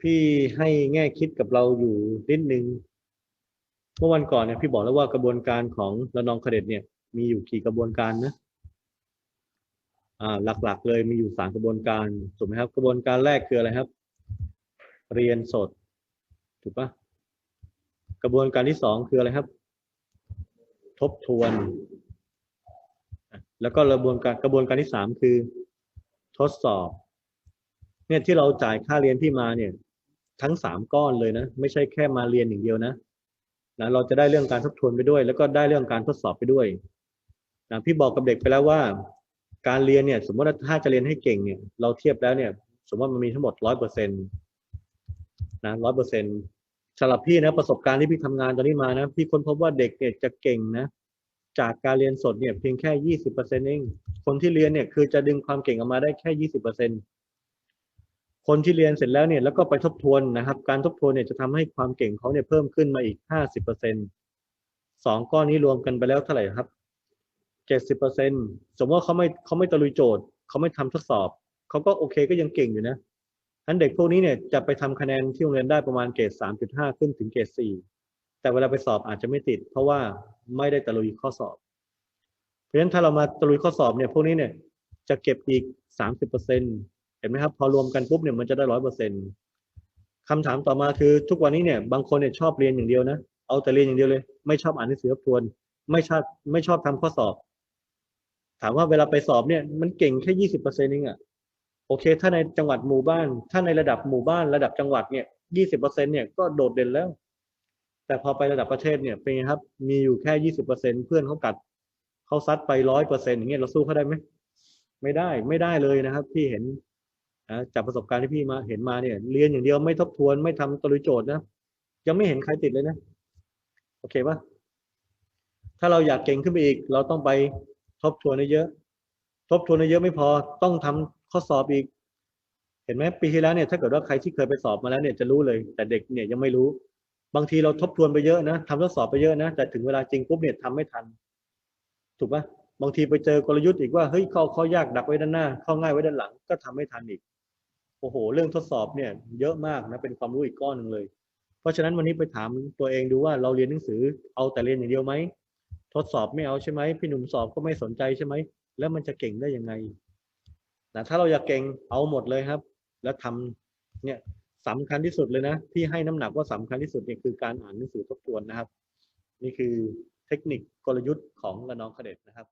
พี่ให้แง่คิดกับเราอยู่นิดนึง เมื่อวันก่อนเนี่ยพี่บอกแล้วว่ากระบวนการของระนองคเดตเนี่ย มีอยู่กี่กระบวนการนะอ่าหลักๆ เลยมีอยู่สามกระบวนการถูกไหมครับ กระบวนการแรกคืออะไรครับ เรียนสดถูกปะกระบวนการที่สองคืออะไรครับ ทบทวน แล้วก็กระบวนการกระบวนการที่สามคือ ทดสอบเนี่ยที่เราจ่ายค่าเรียนที่มาเนี่ย ทั้งสามก้อนเลยนะ ไม่ใช่แค่มาเรียนอย่างเดียวนะนะเราจะได้เรื่องการทบทวนไปด้วย แล้วก็ได้เรื่องการทดสอบไปด้วยนะพี่บอกกับเด็กไปแล้วว่า การเรียนเนี่ย สมมติว่าถ้าจะเรียนให้เก่งเนี่ย เราเทียบแล้วเนี่ย สมมติว่ามันมีทั้งหมดร้อยเปอร์เซ็นต์นะร้อยเปอร์เซ็นต์สำหรับพี่นะประสบการณ์ที่พี่ทำงานตอนนี้มานะพี่ค้นพบว่าเด็กเนี่ยจะเก่งนะจากการเรียนสดเนี่ยเพียงแค่ยี่สิบเปอร์เซ็นต์เองคนที่เรียนเนี่ยคือจะดึงความเก่งออกมาได้แค่ยี่สิบเปอร์เซ็นต์ คนที่เรียนเสร็จแล้วเนี่ยแล้วก็ไปทบทวนนะครับ การทบทวนเนี่ยจะทำให้ความเก่งเขาเนี่ยเพิ่มขึ้นมาอีกห้าสิบเปอร์เซ็นต์สองก้อนนี้รวมกันไปแล้วเท่าไหร่ครับเจ็ดสิบเปอร์เซ็นต์สมมติว่าเขาไม่เขาไม่ตะลุยโจทย์เขาไม่ทำทดสอบเขาก็โอเคก็ยังเก่งอยู่นะทั้นเด็กพวกนี้เนี่ยจะไปทำคะแนนที่โรงเรียนได้ประมาณเกรดสามจุดห้าขึ้นถึงเกรดสี่แต่เวลาไปสอบอาจจะไม่ติด เพราะว่าไม่ได้ตะลุยข้อสอบ เพราะฉะนั้นถ้าเรามาตะลุยข้อสอบเนี่ยพวกนี้เนี่ยจะเก็บอีกสามสิบเปอร์เซ็นต์ ห็นไหมครับ พอรวมกันปุ๊บเนี่ยมันจะได้ร้อยเปอร์เซ็นต์คำถามต่อมาคือทุกวันนี้เนี่ยบางคนเนี่ยชอบเรียนอย่างเดียวนะเอาแต่เรียนอย่างเดียวเลย ไม่ชอบอ่านหนังสือทบทวน ไม่ชอบไม่ชอบทำข้อสอบ ถามว่าเวลาไปสอบเนี่ยมันเก่งแค่ยี่สิบเปอร์เซ็นต์เองอะโอเค ถ้าในจังหวัดหมู่บ้าน ถ้าในระดับหมู่บ้านระดับจังหวัดเนี่ยยี่สิบเปอร์เซ็นต์เนี่ยก็โดดเด่นแล้ว แต่พอไประดับประเทศเนี่ยเป็นไงครับ มีอยู่แค่ยี่สิบเปอร์เซ็นเพื่อนเขากัดเขาซัดไปร้อยเปอร์เซ็นต์อย่างเงี้ยเราสู้เขาได้ไหมไม่ได้ไม่ได้เลยนะครับ ที่เห็น นะจากประสบการณ์ที่พี่มาเห็นมาเนี่ย เรียนอย่างเดียวไม่ทบทวนไม่ทำตรุยโจทย์นะยังไม่เห็นใครติดเลยนะโอเคปะถ้าเราอยากเก่งขึ้นไปอีก เราต้องไปทบทวนให้เยอะทบทวนให้เยอะไม่พอต้องทำข้อสอบอีก เห็นไหมปีที่แล้วเนี่ยถ้าเกิดว่าใครที่เคยไปสอบมาแล้วเนี่ยจะรู้เลย แต่เด็กเนี่ยยังไม่รู้ บางทีเราทบทวนไปเยอะนะทำทดสอบไปเยอะนะแต่ถึงเวลาจริงปุ๊บเนี่ยทำไม่ทัน ถูกปะบางทีไปเจอกลยุทธ์อีกว่าเฮ้ยข้อข้อยากดักไว้ด้านหน้าข้อง่ายไว้ด้านหลังก็ทำไม่ทันอีก โอ้โห เรื่องทดสอบเนี่ยเยอะมากนะเป็นความรู้อีกก้อนหนึ่งเลย เพราะฉะนั้นวันนี้ไปถามตัวเองดูว่าเราเรียนหนังสือเอาแต่เรียนอย่างเดียวไหมทดสอบไม่เอาใช่ไหมพี่หนุ่มสอบก็ไม่สนใจใช่ไหมแล้วมันจะเก่งได้ยังไงนะถ้าเราอยากเก่งเอาหมดเลยครับ แล้วทำเนี่ยสำคัญที่สุดเลยนะ ที่ให้น้ำหนักว่าสำคัญที่สุดเนี่ยคือการอ่านหนังสือทบทวนนะครับ นี่คือเทคนิคกลยุทธ์ของระนองคเดตนะครับ